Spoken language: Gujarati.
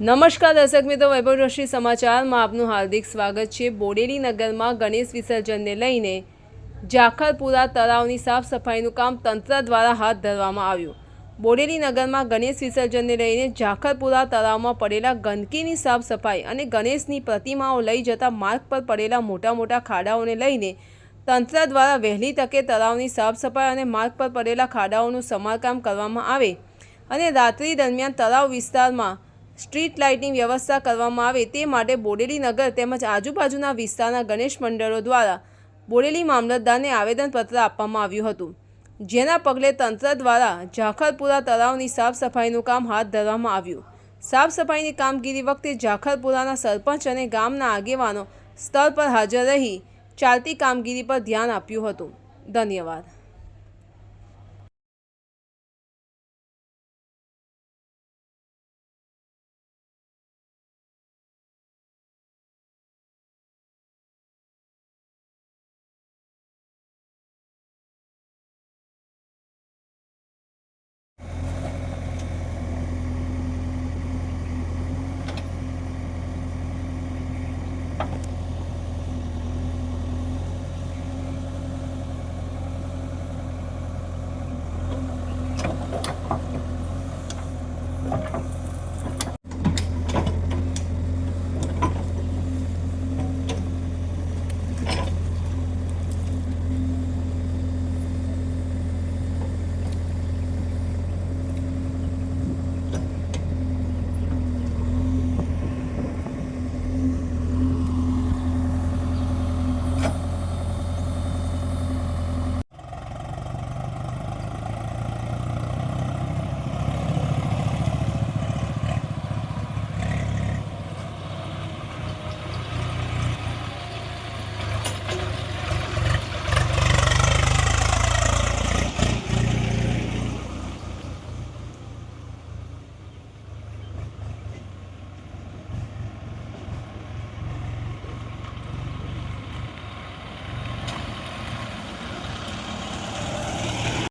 નમસ્કાર દર્શક મિત્રો વૈભવરશ્રી સમાચારમાં આપનું હાર્દિક સ્વાગત છે. બોડેલી નગરમાં ગણેશ વિસર્જનને લઈને જાખરપુરા તળાવની સાફ સફાઈનું કામ તંત્ર દ્વારા હાથ ધરવામાં આવ્યું. બોડેલી નગરમાં ગણેશ વિસર્જનને લઈને જાખરપુરા તળાવમાં પડેલા ગંદકીની સાફ સફાઈ અને ગણેશની પ્રતિમાઓ લઈ જતા માર્ગ પર પડેલા મોટા મોટા ખાડાઓને લઈને તંત્ર દ્વારા વહેલી તકે તળાવની સાફ સફાઈ અને માર્ગ પર પડેલા ખાડાઓનું સમારકામ કરવામાં આવે અને રાત્રિ દરમિયાન તળાવ વિસ્તારમાં સ્ટ્રીટ લાઇટની વ્યવસ્થા કરવામાં આવે તે માટે બોડેલી નગર તેમજ આજુબાજુના વિસ્તારના ગણેશ મંડળો દ્વારા બોડેલી મામલતદારને આવેદનપત્ર આપવામાં આવ્યું હતું. જેના પગલે તંત્ર દ્વારા ઝાખરપુરા તળાવની સાફ સફાઈનું કામ હાથ ધરવામાં આવ્યું. સાફ સફાઈની કામગીરી વખતે ઝાખરપુરાના સરપંચ અને ગામના આગેવાનો સ્થળ પર હાજર રહી ચાલતી કામગીરી પર ધ્યાન આપ્યું હતું. ધન્યવાદ.